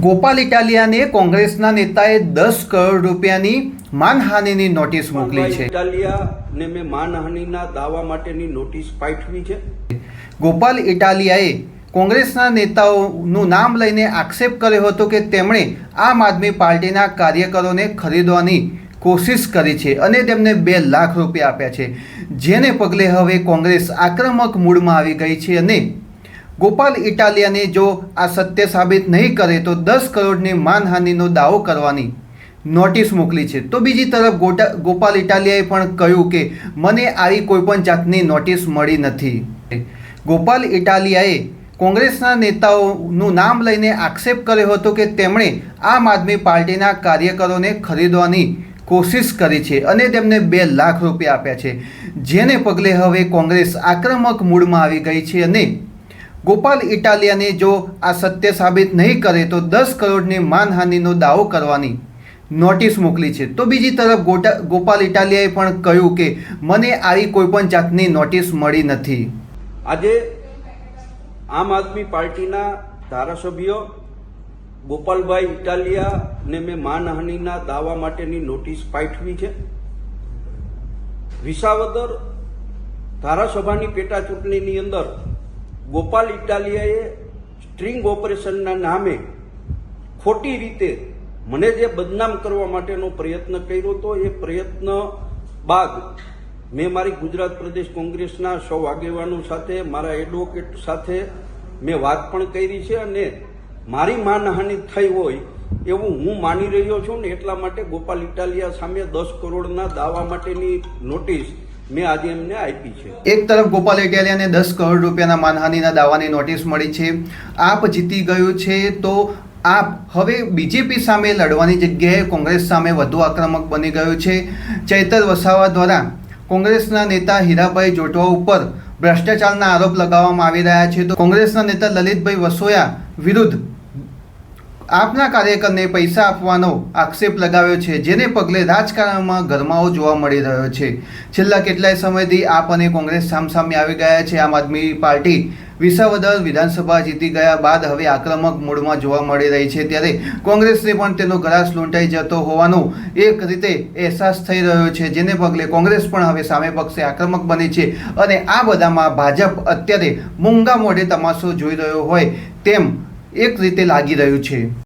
ગોપાલ ઇટાલિયાને કોંગ્રેસના નેતાએ દસ કરોડ રૂપિયાની માનહાનિની નોટિસ મોકલી છે. ઇટાલિયાને મેં માનહાનિના દાવા માટેની નોટિસ પાઠવી છે. ગોપાલ ઇટાલિયાએ કોંગ્રેસના નેતાઓનું નામ લઈને આક્ષેપ કર્યો હતો કે તેમણે આમ આદમી પાર્ટીના કાર્યકરોને ખરીદવાની કોશિશ કરી છે અને તેમને બે લાખ રૂપિયા આપ્યા છે. જેને પગલે હવે કોંગ્રેસ આક્રમક મૂડમાં આવી ગઈ છે અને ગોપાલ ઇટાલિયાને જો આ સત્ય સાબિત નહીં કરે તો દસ કરોડની માનહાનિનો દાવો કરવાની નોટિસ મોકલી છે. તો બીજી તરફ ગોટા, ગોપાલ ઇટાલિયાએ પણ કહ્યું કે મને આવી કોઈપણ જાતની નોટિસ મળી નથી. ગોપાલ ઇટાલિયાએ કોંગ્રેસના નેતાઓનું નામ લઈને આક્ષેપ કર્યો હતો કે તેમણે આમ આદમી પાર્ટીના કાર્યકરોને ખરીદવાની કોશિશ કરી છે અને તેમને બે લાખ રૂપિયા આપ્યા છે. જેને પગલે હવે કોંગ્રેસ આક્રમક મૂડમાં આવી ગઈ છે અને ગોપાલ ઇટાલિયાને જો આ સત્ય સાબિત નહીં કરે તો દસ કરોડની માનહાનિનો દાવો કરવાની નોટિસ મોકલી છે. તો બીજી તરફ ગોટા ગોપાલ ઇટાલિયાએ પણ કહ્યું કે મને આવી કોઈપણ જાતની નોટિસ મળી નથી. આજે આમ આદમી પાર્ટીના ધારાસભ્યો ગોપાલભાઈ ઇટાલિયાને મેં માનહાનિના દાવા માટેની નોટિસ પાઠવી છે. વિસાવદર ધારાસભાની પેટા ચૂંટણીની અંદર ગોપાલ ઇટાલિયાએ સ્ટ્રિંગ ઓપરેશનના નામે ખોટી રીતે મને જે બદનામ કરવા માટેનો પ્રયત્ન કર્યો હતો એ પ્રયત્ન બાદ મેં મારી ગુજરાત પ્રદેશ કોંગ્રેસના સૌ આગેવાનો સાથે, મારા એડવોકેટ સાથે મેં વાત પણ કરી છે અને મારી માનહાનિ થઈ હોય એવું હું માની રહ્યો છું ને એટલા માટે ગોપાલ ઇટાલિયા સામે દસ કરોડના દાવા માટેની નોટિસ મેં આજે એમને આપી છે. એક તરફ ગોપાલ ઇટાલિયાને દસ કરોડ રૂપિયાના માનહાનિના દાવાની નોટિસ મળી છે. આપ જીતી ગયું છે તો આપ હવે બીજેપી સામે લડવાની જગ્યાએ કોંગ્રેસ સામે વધુ આક્રમક બની ગયું છે. ચૈતર વસાવા દ્વારા કોંગ્રેસના નેતા હીરાભાઈ જોટવા ઉપર ભ્રષ્ટાચારના આરોપ લગાવવામાં આવી રહ્યા છે. તો કોંગ્રેસના નેતા લલિતભાઈ વસોયા વિરુદ્ધ આપના કાર્યકરને પૈસા આપવાનો આક્ષેપ લગાવ્યો છે, જેને પગલે રાજકારણમાં ગરમાવો જોવા મળી રહ્યો છે. છેલ્લા કેટલાય સમયથી આપ અને કોંગ્રેસ સામસામે આવી ગયા છે. આમ આદમી પાર્ટી વિસાવદર વિધાનસભા જીતી ગયા બાદ હવે આક્રમક મૂડમાં જોવા મળી રહી છે. ત્યારે કોંગ્રેસને પણ તેનો ગ્રાસ લૂંટાઈ જતો હોવાનો એક રીતે અહેસાસ થઈ રહ્યો છે, જેને પગલે કોંગ્રેસ પણ હવે સામે પક્ષે આક્રમક બની છે અને આ બધામાં ભાજપ અત્યારે મૂંગા મોઢે તમાશો જોઈ રહ્યો હોય તેમ એક રીતે લાગી રહ્યું છે.